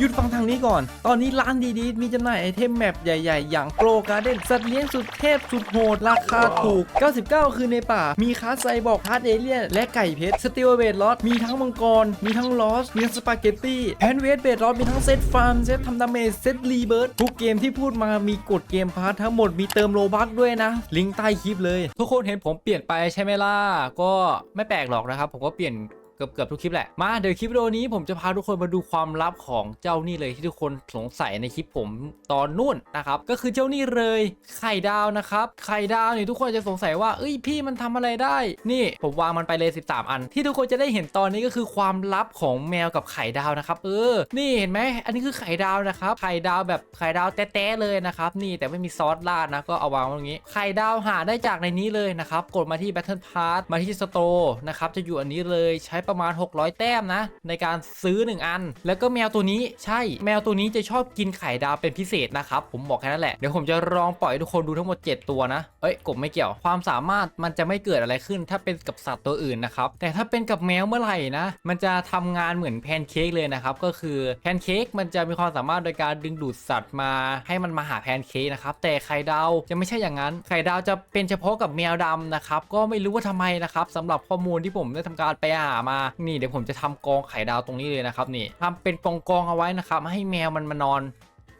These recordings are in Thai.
หยุดฟังทางนี้ก่อน ตอนนี้ร้านดีๆ มีจำหน่ายไอเทมแมปใหญ่ๆ อย่างโปรการ์เด้นสัตว์เลี้ยงสุดเทพสุดโหด ราคาถูก 99 คือในป่า มีคาร์ดไซบอร์กคาร์ดเอเลียน และไก่เพชร สติลเวทลอสมีทั้งมังกร มีทั้งลอส มีทั้งสปาเกตตี้แพนเวทเบดลอสมีทั้งเซตฟาร์ม เซตทำดาเมจ เซตรีเบิร์ดทุกเกมที่พูดมามีกฎเกมพาร์ททั้งหมด มีเติมโลบัคด้วยนะ ลิงก์ใต้คลิปเลย ทุกคนเห็นผมเปลี่ยนไปใช่ไหมล่ะ ก็ไม่แปลกหรอกนะครับ ผมก็เปลี่ยน เกือบเกือบทุกคลิปแหละ มาเดี๋ยวคลิปวิดีโอนี้ผมจะพาทุกคนมาดูความลับของเจ้านี่เลยที่ทุกคนสงสัยในคลิปผมตอนนู่นนะครับ ก็คือเจ้านี่เลยไข่ดาวนะครับไข่ดาวนี่ทุกคนจะสงสัยว่าเอ้ยพี่มันทำอะไรได้ นี่ผมวางมันไปเลย 13 อัน ที่ทุกคนจะได้เห็นตอนนี้ก็คือความลับของแมวกับไข่ดาวนะครับ เออ นี่เห็นไหมอันนี้คือไข่ดาวนะครับไข่ดาวแบบไข่ดาวแต๊ะๆเลยนะครับนี่แต่ไม่มีซอสราดนะก็เอาวางไว้ตรงนี้ไข่ดาวหาได้จากในนี้เลยนะครับกดมาที่ Battle Pass มาที่ Store นะครับจะอยู่อันนี้เลยใช้ประมาณ 600 แต้มนะ ในการซื้อ 1 อัน แล้วก็แมวตัวนี้ใช่แมวตัวนี้จะชอบกินไข่ดาวเป็นพิเศษนะครับ ผมบอกแค่นั้นแหละ เดี๋ยวผมจะลองปล่อยให้ทุกคนดูทั้งหมด 7 ตัวนะ เอ้ยกบไม่เกี่ยวความสามารถมันจะไม่เกิดอะไรขึ้น ถ้าเป็นกับสัตว์ตัวอื่นนะครับแต่ถ้าเป็นกับแมวเมื่อไหร่นะ มันจะทำงานเหมือนแพนเค้กเลยนะครับก็คือแพนเค้กมันจะมีความสามารถโดยการดึงดูดสัตว์มา ให้มันมาหาแพนเค้กนะครับแต่ไข่ดาวจะไม่ใช่อย่างนั้น ไข่ดาวจะเป็นเฉพาะกับแมวดำนะครับก็ไม่รู้ว่าทำไมนะครับสำหรับข้อมูลที่ผมได้ทำการไปหามานี่เดี๋ยวผมจะทำกองไข่ดาวตรงนี้เลยนะครับนี่ทำเป็นกองกองๆเอาไว้นะครับให้แมวมันมานอน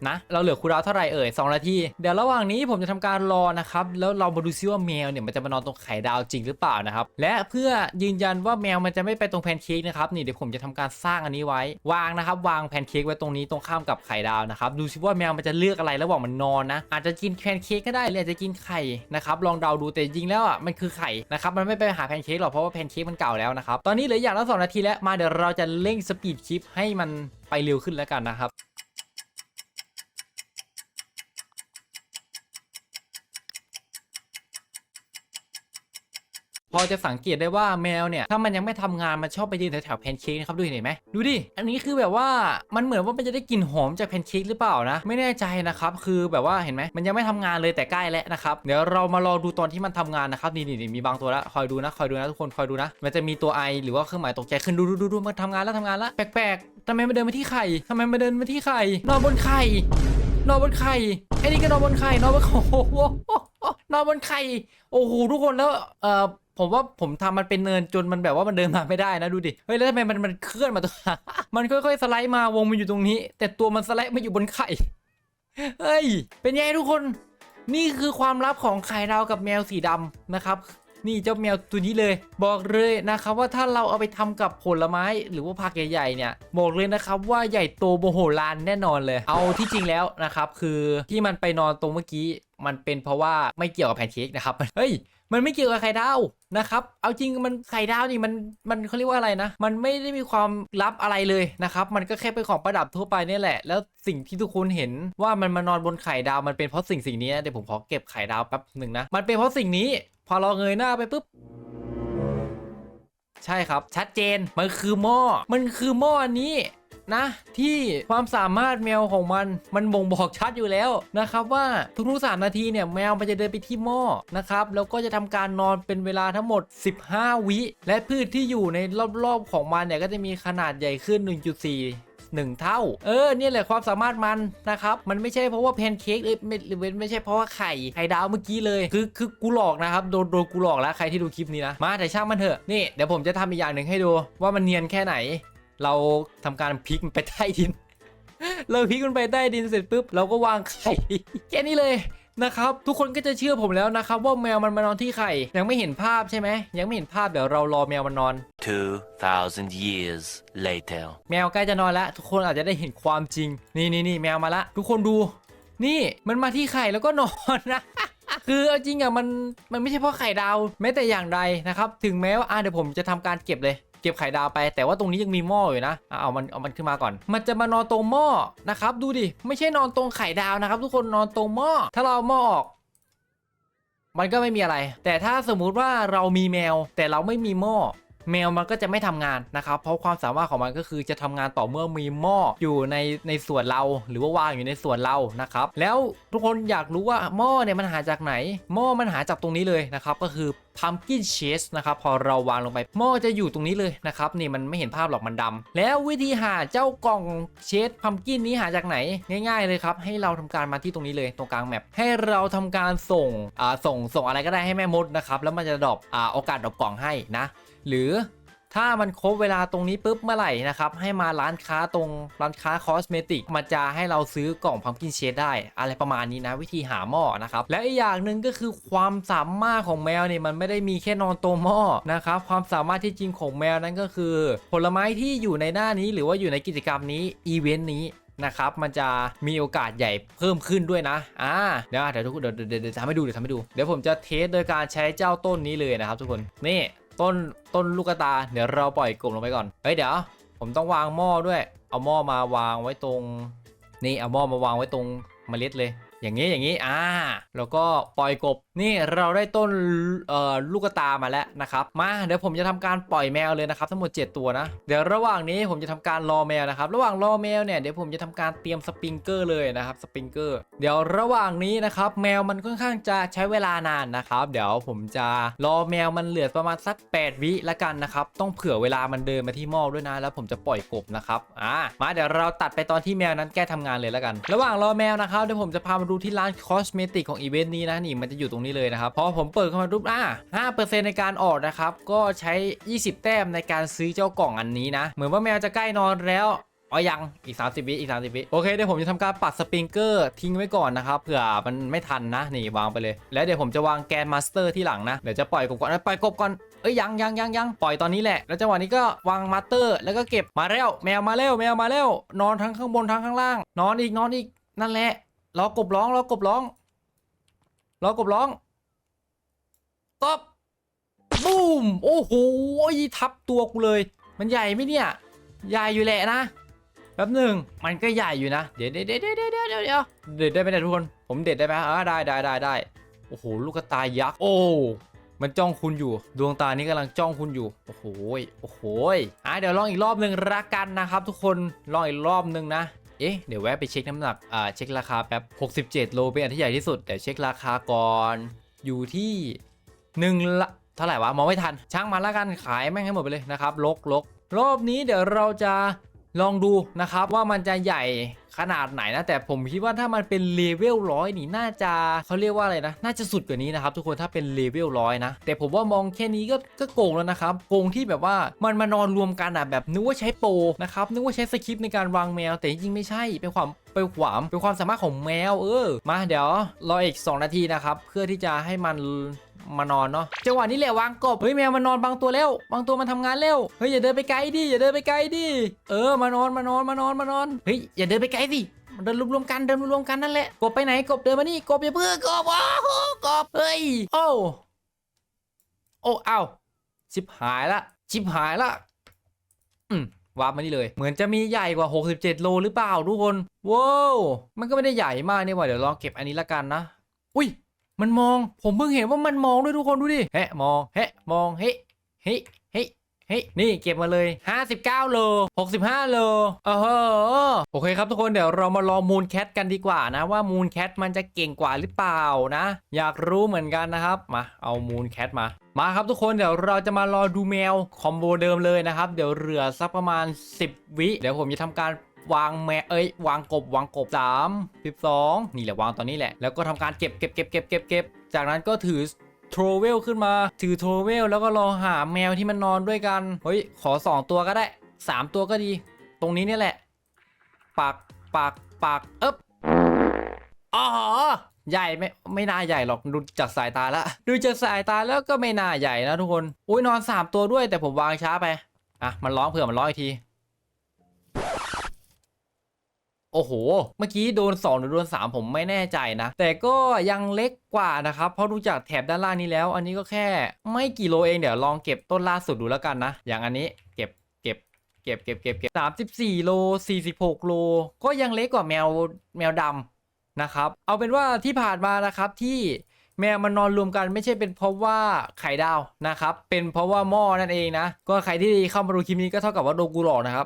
นะ เราเหลือคูดาวเท่าไหร่เอ่ย2นาที เดี๋ยวระหว่างนี้ผมจะทำการรอนะครับ แล้วเรามาดูซิว่าแมวเนี่ยมันจะมานอนตรงไข่ดาวจริงหรือเปล่านะครับ และเพื่อยืนยันว่าแมวมันจะไม่ไปตรงแพนเค้กนะครับ นี่เดี๋ยวผมจะทำการสร้างอันนี้ไว้ วางนะครับ วางแพนเค้กไว้ตรงนี้ตรงข้ามกับไข่ดาวนะครับ ดูซิว่าแมวมันจะเลือกอะไรระหว่างมันนอนนะ อาจจะกินแพนเค้กก็ได้หรืออาจจะกินไข่นะครับ ลองเดาดูแต่จริงแล้วอะมันคือไข่นะครับ มันไม่ไปหาแพนเค้กหรอกเพราะว่าแพนเค้กมันเก่าแล้วนะครับ ตอนนี้เหลืออย่างละสองนาทีแล้ว มาเดี๋ยวเราจะเร่งสปีดคลิปให้มันไปเร็วขึ้นแล้วกันนะครับ พอจะสังเกตได้ว่าแมวเนี่ยถ้ามันยังไม่ทำงานมันชอบไปยืนแถวๆแพนเค้กนะครับดูเห็นไหมดูดิอันนี้คือแบบว่ามันเหมือนว่ามันจะได้กลิ่นหอมจากแพนเค้กหรือเปล่านะไม่แน่ใจนะครับคือแบบว่าเห็นไหมมันยังไม่ทำงานเลยแต่ใกล้แล้วนะครับเดี๋ยวเรามารอดูตอนที่มันทำงานนะครับนี่นี่มีบางตัวแล้วคอยดูนะคอยดูนะทุกคนคอยดูนะ มันจะมีตัวไอหรือว่าเครื่องหมายตกใจขึ้นดูดูดูดูมันทำงานแล้วทำงานแล้วแปลกๆทำไมมันเดินมาที่ไข่ทำไมมันเดินมาที่ไข่นอนบนไข่นอนบนไข่ไอ้นี่ก็นอนบนไข่นอนบนโอ้โหนอนบนไข่โอ้โหทุกคนแล้วเอ่อ ผมว่าผมทำมันเป็นเนินจนมันแบบว่ามันเดินมาไม่ได้นะดูดิ เฮ้ยแล้วทำไมมันมันเคลื่อนมาตัวมันค่อยๆสไลด์มาวงมันอยู่ตรงนี้ แต่ตัวมันสไลด์มาอยู่บนไข่ เฮ้ย เป็นไงทุกคน นี่คือความลับของไข่ดาวกับแมวสีดำนะครับ นี่เจ้าแมวตัวนี้เลย บอกเลยนะครับว่าถ้าเราเอาไปทำกับผลไม้หรือว่าผักใหญ่ๆเนี่ย บอกเลยนะครับว่าใหญ่โตโมโหลานแน่นอนเลย เอาที่จริงแล้วนะครับ คือที่มันไปนอนตรงเมื่อกี้มันเป็นเพราะว่าไม่เกี่ยวกับแพนเค้กนะครับ เฮ้ย มันไม่เกี่ยวกับไข่ดาวนะครับ เอาจริงมันไข่ดาวนี่มันมันเขาเรียกว่าอะไรนะ มันไม่ได้มีความลับอะไรเลยนะครับ มันก็แค่เป็นของประดับทั่วไปนี่แหละ แล้วสิ่งที่ทุกคนเห็นว่ามันมานอนบนไข่ดาวมันเป็นเพราะสิ่งสิ่งนี้เดี๋ยวผมขอเก็บไข่ดาวแป๊บหนึ่งนะ มันเป็นเพราะสิ่งนี้ พอเราเงยหน้าไปปุ๊บใช่ครับ ชัดเจนมันคือหม้อมันคือหม้ออันนี้ นะ ที่ความสามารถแมวของมันมันบ่งบอกชัดอยู่แล้วนะครับว่าทุกๆ3นาทีเนี่ยแมวมันจะเดินไปที่หม้อนะครับแล้วก็จะทำการนอนเป็นเวลาทั้งหมด 15 วิ และพืชที่อยู่ในรอบๆของมันเนี่ยก็จะมีขนาดใหญ่ขึ้น 1.4หนึ่งเท่า เออ เนี่ยแหละความสามารถมันนะครับ มันไม่ใช่เพราะว่าแพนเค้กเอ้ยไม่หรือไม่ใช่เพราะว่าไข่ ไข่ดาวเมื่อกี้เลย คือคือกูหลอกนะครับ โดนโดนกูหลอกแล้วใครที่ดูคลิปนี้นะ มาแต่ช่างมันเถอะ นี่เดี๋ยวผมจะทำอีกอย่างหนึ่งให้ดูว่ามันเนียนแค่ไหน เราทำการพลิกมันไปใต้ดิน เราพลิกมันไปใต้ดินเสร็จปุ๊บเราก็วางไข่แค่นี้เลยนะครับ ทุกคนก็จะเชื่อผมแล้วนะครับ ว่าแมวมันมานอนที่ไข่ยังไม่เห็นภาพใช่ไหมยังไม่เห็นภาพเดี๋ยวเรารอแมวมันนอน 2,000 years later. แมวใกล้จะนอนแล้ว ทุกคนอาจจะได้เห็นความจริง นี่นี่นี่แมวมาละ ทุกคนดู นี่มันมาที่ไข่แล้วก็นอนนะคือเอาจริงอะมันมันไม่ใช่เพราะไข่ดาวแม้แต่อย่างใดนะครับ ถึงแม้ว่าอะเดี๋ยวผมจะทำการเก็บเลย เก็บไข่ดาวไป แต่ว่าตรงนี้ยังมีหม้ออยู่นะเอามันเอามันขึ้นมาก่อน มันจะมานอนตรงหม้อนะครับ ดูดิไม่ใช่นอนตรงไข่ดาวนะครับ ทุกคนนอนตรงหม้อถ้าเราเอาหม้อออกมันก็ไม่มีอะไร แต่ถ้าสมมุติว่าเรามีแมว แต่เราไม่มีหม้อ แมวมันก็จะไม่ทำงานนะครับ เพราะความสามารถของมันก็คือจะทำงานต่อเมื่อมีหม้ออยู่ในในส่วนเรา หรือว่าวางอยู่ในส่วนเรานะครับ แล้วทุกคนอยากรู้ว่าหม้อเนี่ยมันหาจากไหน หม้อมันหาจากตรงนี้เลยนะครับก็คือพัมกินเชสนะครับพอเราวางลงไปหม้อจะอยู่ตรงนี้เลยนะครับนี่มันไม่เห็นภาพหรอกมันดำแล้ววิธีหาเจ้ากล่องเชสพัมกินนี้หาจากไหนง่าย ๆเลยครับให้เราทำการมาที่ตรงนี้เลยตรงกลางแมปให้เราทำการส่งอ่าส่งส่งอะไรก็ได้ให้แม่มดนะครับแล้วมันจะดรอปอ่าโอกาสดรอปกล่องให้นะ หรือถ้ามันครบเวลาตรงนี้ปุ๊บเมื่อไหร่นะครับ ให้มาร้านค้าตรงร้านค้าคอสเมติกมันจะให้เราซื้อกล่องพัมกินเชดได้ อะไรประมาณนี้นะ วิธีหาหม้อนะครับ และอีกอย่างหนึ่งก็คือความสามารถของแมวเนี่ยมันไม่ได้มีแค่นอนตัวหม้อนะครับ ความสามารถที่จริงของแมวนั้นก็คือ ผลไม้ที่อยู่ในหน้านี้หรือว่าอยู่ในกิจกรรมนี้อีเวนต์นี้นะครับมันจะมีโอกาสใหญ่เพิ่มขึ้นด้วยนะอ่าเดี๋ยวเดี๋ยวทุกคนเดี๋ยวเดี๋ยวเดี๋ยวทำให้ดูเดี๋ยวทำให้ดูเดี๋ยวผมจะเทสโดยการใช้เจ้าต้นนี้เลยนะครับทุกคนนี่ ต้นต้นลูกตา เดี๋ยวเราปล่อยกลุ่มลงไปก่อน เฮ้ยเดี๋ยว ผมต้องวางหม้อด้วย เอาหม้อมาวางไว้ตรง นี่เอาหม้อมาวางไว้ตรงเมล็ดเลย อย่างนี้อย่างนี้อ่าแล้วก็ปล่อยกบนี่เราได้ต้นเอ่อลูกกตามาแล้วนะครับมาเดี๋ยวผมจะทำการปล่อยแมวเลยนะครับทั้งหมด 7 ตัวนะเดี๋ยวระหว่างนี้ผมจะทำการรอแมวนะครับระหว่างรอแมวเนี่ยเดี๋ยวผมจะทำการเตรียมสปริงเกอร์เลยนะครับสปริงเกอร์เดี๋ยวระหว่างนี้นะครับแมวมันค่อนข้างจะใช้เวลานานนะครับเดี๋ยวผมจะรอแมวมันเหลือประมาณสัก 8 วิละกันนะครับต้องเผื่อเวลามันเดินมาที่หม้อด้วยนะแล้วผมจะปล่อยกบนะครับอ่ามาเดี๋ยวเราตัดไปตอนที่แมวนั้นแก้ทำงานเลยละกัน ระหว่างรอแมวนะครับเดี๋ยวผมจะพามาดูที่ร้านคอสเมติกของอีเวนต์นี้นะนี่มันจะอยู่ตรงนี้เลยนะครับพอผมเปิดเข้ามาปุ๊บอ่า5%ในการออกนะครับ ก็ใช้ 20 แต้มในการซื้อเจ้ากล่องอันนี้นะ เหมือนว่าแมวจะใกล้นอนแล้วอ๋อยังอีก 30 วิอีก 30 วิโอเคเดี๋ยวผมจะทำการปัดสปริงเกอร์ทิ้งไว้ก่อนนะครับเผื่อมันไม่ทันนะนี่วางไปเลย แล้วเดี๋ยวผมจะวางแกนมาสเตอร์ที่หลังนะเดี๋ยวจะปล่อยกบก่อนปล่อยกบก่อนเอ้ยยังยังยังยังปล่อยตอนนี้แหละ แล้วจังหวะนี้ก็วางมาสเตอร์ แล้วก็เก็บมาแล้วแมวมาแล้วแมวมาแล้วนอนทั้งข้างบนทั้งข้างล่าง นอนอีกนอนอีกนั่นแหละ รอกบร้องรอกบร้องรอกบร้องกบบูมโอ้โหทับตัวกูเลย มันใหญ่ไหมเนี่ย ใหญ่อยู่แหละนะแป๊บหนึ่งมันก็ใหญ่อยู่นะ เดี๋ยวเดี๋ยวเดี๋ยวเดี๋ยวเดี๋ยวเดี๋ยวเดี๋ยวเด็ดได้ไหมทุกคน ผมเด็ดได้ไหมอ่าได้ได้ได้ได้โอ้โหลูกตายักษ์โอ้มันจ้องคุณอยู่ ดวงตานี้กำลังจ้องคุณอยู่ โอ้โหโอ้โหอะเดี๋ยวลองอีกรอบหนึ่งละกันนะครับ ทุกคนลองอีกรอบหนึ่งนะ อ๊ะ เดี๋ยวแวะไปเช็คน้ำหนัก อ่า เช็คราคาแป๊บ67 โลเป็นอันที่ใหญ่ที่สุด แต่เช็คราคาก่อน อยู่ที่หนึ่งละเท่าไหร่วะ มองไม่ทัน ช่างมันละกัน ขายแม่งให้หมดไปเลยนะครับ ลกลกรอบนี้เดี๋ยวเราจะ ลองดูนะครับว่ามันจะใหญ่ขนาดไหนนะแต่ผมคิดว่าถ้ามันเป็นเลเวลร้อยนี่น่าจะเขาเรียกว่าอะไรนะ น่าจะสุดกว่านี้นะครับทุกคนถ้าเป็นเลเวลร้อยนะ แต่ผมว่ามองแค่นี้ก็ก็โกงแล้วนะครับโกงที่แบบว่ามันมานอนรวมกันอะแบบนึกว่าใช้โปรนะครับนึกว่าใช้สคริปต์ในการวางแมว แต่จริงๆไม่ใช่เป็นความเป็นความเป็นความสามารถของแมวเออมาเดี๋ยวรออีก 2 นาทีนะครับเพื่อที่จะให้มัน มานอนเนาะจังหวะนี้แหละวางกบเฮ้ยแมวมันอนบางตัวแล้วบางตัวมันทำงานเร็วเฮ้ยอย่าเดินไปไกลดิอย่าเดินไปไกลดิเออมานอนมานอนมานอนมานอนเฮ้ยอย่าเดินไปไกลสิเดินรวมๆกันเดินรวมๆกันนั่นแหละกบไปไหนกบเดินมานี่กบอย่าเพิ่งกบว้ากบเฮ้ยโอ้โอ้เอ้าชิบหายละชิบหายละอืมวาร์ปมานี่เลย เหมือนจะมีใหญ่กว่า 67 โลหรือเปล่าทุกคนว้าวมันก็ไม่ได้ใหญ่มากนี่หว่าเดี๋ยวลองเก็บอันนี้ละกันนะ อุ้ย มันมอง ผมเพิ่งเห็นว่ามันมองด้วยทุกคนดูดิเฮ้มองเฮ้มองเฮ้เฮ้เฮ้เฮ้นี่เก็บมาเลย 59 โล 65 โลเออโอเคครับทุกคนเดี๋ยวเรามาลองมูนแคทกันดีกว่านะ ว่ามูนแคทมันจะเก่งกว่าหรือเปล่านะ อยากรู้เหมือนกันนะครับ มาเอามูนแคทมามาครับทุกคนเดี๋ยวเราจะมารอดูแมวคอมโบเดิมเลยนะครับ เดี๋ยวเหลือสักประมาณ 10 วิ เดี๋ยวผมจะทำการ วางแมเอ้ยวางกบวางกบ3 12 นี่แหละวางตอนนี้แหละ แล้วก็ทำการเก็บเก็บเก็บเก็บเก็บเก็บจากนั้นก็ถือโทรเวลขึ้นมา ถือโทรเวลแล้วก็รอหาแมวที่มันนอนด้วยกัน เฮ้ย ขอ 2 ตัวก็ได้ 3 ตัวก็ดี ตรงนี้นี่แหละ ปากปากปากเอ๊บอ๋อใหญ่ไม่ไม่น่าใหญ่หรอกดูจากสายตาแล้วดูจากสายตาแล้วก็ไม่น่าใหญ่นะทุกคน อุ้ยนอน 3 ตัวด้วยแต่ผมวางช้าไป อะ มันร้องเผื่อมันร้องอีกที โอ้โห เมื่อกี้โดน 2 หรือโดน 3 ผมไม่แน่ใจนะ แต่ก็ยังเล็กกว่านะครับ เพราะดูจากแถบด้านล่างนี้แล้ว อันนี้ก็แค่ไม่กี่โลเองเดี๋ยวลองเก็บต้นล่าสุดดูแล้วกันนะ อย่างอันนี้เก็บเก็บเก็บเก็บเก็บเก็บสามสิบสี่โลสี่สิบหกโล ก็ยังเล็กกว่าแมวแมวดำนะครับ เอาเป็นว่าที่ผ่านมานะครับที่แมวมันนอนรวมกันไม่ใช่เป็นเพราะว่าไข่ดาวนะครับ เป็นเพราะว่าหม้อนั่นเองนะ ก็ใครที่เข้ามาดูคลิปนี้ก็เท่ากับว่าโดนกูหลอกนะครับ